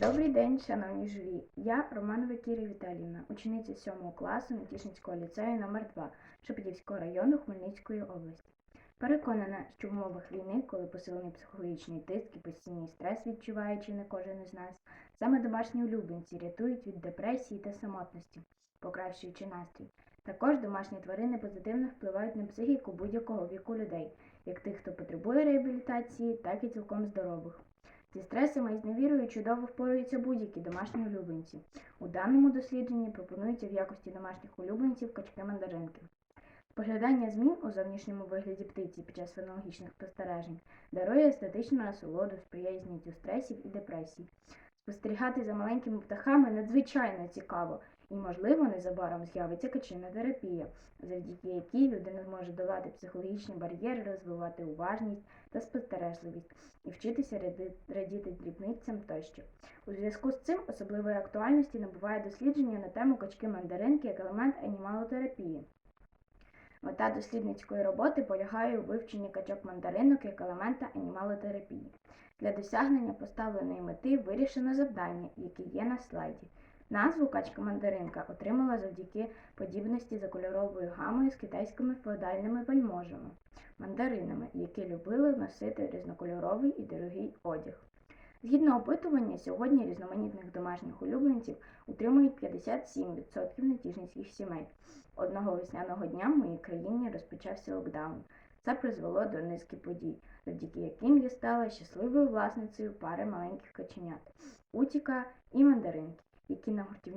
Добрий день, шановні журі. Я Романова Кіря Віталіївна, учениця 7 класу Натішинського ліцею номер 2 Шепетівського району Хмельницької області. Переконана, що в умовах війни, коли посилений психологічний тиск і постійний стрес відчуває чи не кожен із нас, саме домашні улюбленці рятують від депресії та самотності, покращуючи настрій. Також домашні тварини позитивно впливають на психіку будь-якого віку людей, як тих, хто потребує реабілітації, так і цілком здорових. Зі стресами і з невірою чудово впораються будь-які домашні улюбленці. У даному дослідженні пропонуються в якості домашніх улюбленців качки-мандаринки. Споглядання змін у зовнішньому вигляді птиці під час фенологічних спостережень дарує естетичну насолоду, сприяє зняттю стресів і депресій. Спостерігати за маленькими птахами надзвичайно цікаво, і, можливо, незабаром з'явиться качина терапія, завдяки якій людина зможе долати психологічні бар'єри, розвивати уважність та спостережливість і вчитися радіти дрібницям тощо. У зв'язку з цим особливої актуальності набуває дослідження на тему качки-мандаринки як елемент анімалотерапії. Мета дослідницької роботи полягає у вивченні качок-мандаринок як елемента анімалотерапії. Для досягнення поставленої мети вирішено завдання, яке є на слайді. Назву качка-мандаринка отримала завдяки подібності за кольоровою гамою з китайськими феодальними вельможами мандаринами, які любили носити різнокольоровий і дорогий одяг. Згідно опитування, сьогодні різноманітних домашніх улюбленців утримують 57% натіжницьких сімей. Одного весняного дня в моїй країні розпочався локдаун. Це призвело до низки подій, завдяки яким я стала щасливою власницею пари маленьких каченят Утіка і мандаринки,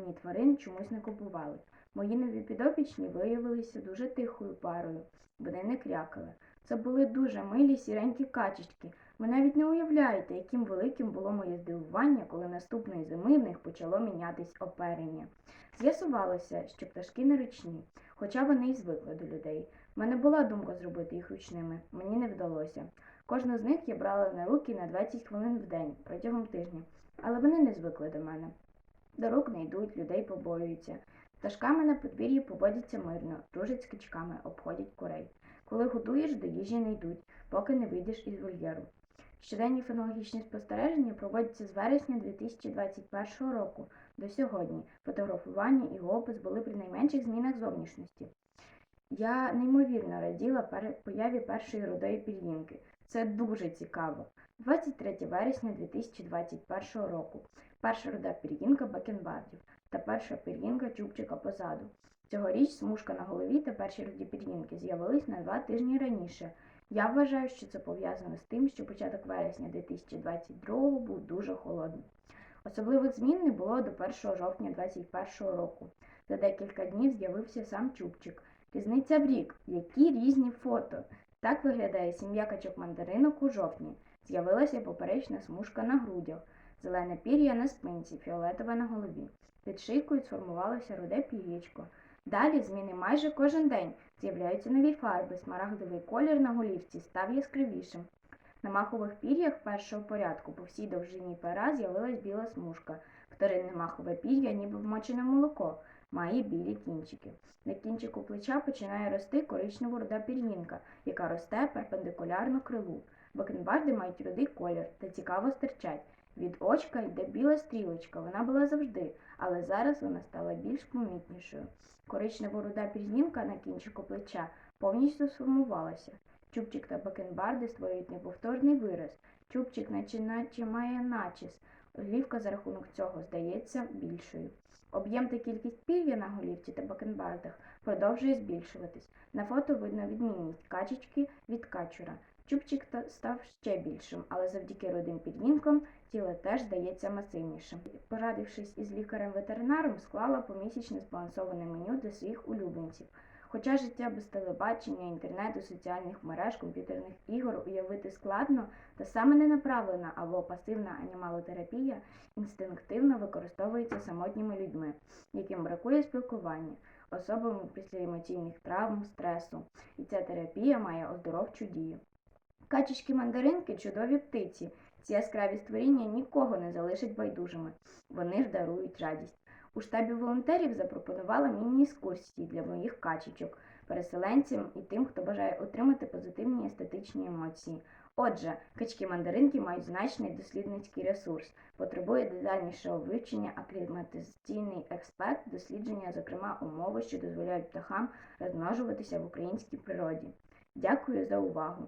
які тварин чомусь не купували. Мої нові підопічні виявилися дуже тихою парою, вони не крякали. Це були дуже милі сіренькі качечки. Ви навіть не уявляєте, яким великим було моє здивування, коли наступної зими в них почало мінятись оперення. З'ясувалося, що пташки не ручні, хоча вони й звикли до людей. У мене була думка зробити їх ручними, мені не вдалося. Кожну з них я брала на руки на 20 хвилин в день протягом тижня, але вони не звикли до мене. До рук не йдуть, людей побоюються. Пташками на подвір'ї поводяться мирно, дружать з кичками, обходять курей. Коли годуєш, до їжі не йдуть, поки не вийдеш із вольєру. Щоденні фенологічні спостереження проводяться з вересня 2021 року до сьогодні. Фотографування і опис були при найменших змінах зовнішності. Я неймовірно раділа появі першої рудої пір'їнки. Це дуже цікаво. 23 вересня 2021 року. Перша руда пір'їнка бакенбардів та перша пір'їнка чубчика позаду. Цьогоріч смужка на голові та перші руді пір'їнки з'явились на два тижні раніше. Я вважаю, що це пов'язано з тим, що початок вересня 2022 був дуже холодним. Особливих змін не було до 1 жовтня 2021 року. За декілька днів з'явився сам чубчик. Різниця в рік. Які різні фото. Так виглядає сім'я качок мандаринок у жовтні. З'явилася поперечна смужка на грудях, зелене пір'я на спинці, фіолетове на голові. Під шийкою сформувалося руде пір'ячко. Далі зміни майже кожен день. З'являються нові фарби, смарагдовий колір на голівці став яскравішим. На махових пір'ях першого порядку по всій довжині пера з'явилась біла смужка. Вторинне махове пір'я, ніби вмочене молоко, має білі кінчики. На кінчику плеча починає рости коричнево руда пір'їнка, яка росте перпендикулярно крилу. Бакенбарди мають рудий колір та цікаво стирчать. Від очка йде біла стрілочка, вона була завжди, але зараз вона стала більш помітнішою. Коричнево руда пір'їнка на кінчику плеча повністю сформувалася. Чубчик та бакенбарди створюють неповторний вираз. Чубчик наче наче має начіс. Голівка за рахунок цього здається більшою. Об'єм та кількість пір'я на голівці та бакенбардах продовжує збільшуватись. На фото видно відмінність качечки від качура. Чубчик став ще більшим, але завдяки рудим пір'їнкам тіло теж здається масивнішим. Порадившись із лікарем-ветеринаром, склала помісячне збалансоване меню для своїх улюбленців. Хоча життя без телебачення, інтернету, соціальних мереж, комп'ютерних ігор уявити складно, та саме ненаправлена або пасивна анімалотерапія інстинктивно використовується самотніми людьми, яким бракує спілкування, особами після емоційних травм, стресу. І ця терапія має оздоровчу дію. Качечки-мандаринки чудові птиці. Ці яскраві створіння нікого не залишать байдужими. Вони ж дарують радість. У штабі волонтерів запропонувала міні-екскурсії для моїх качечок, переселенцям і тим, хто бажає отримати позитивні естетичні емоції. Отже, качки-мандаринки мають значний дослідницький ресурс, потребує детальнішого вивчення, акліматизаційний експерт, дослідження, зокрема, умови, що дозволяють птахам розмножуватися в українській природі. Дякую за увагу!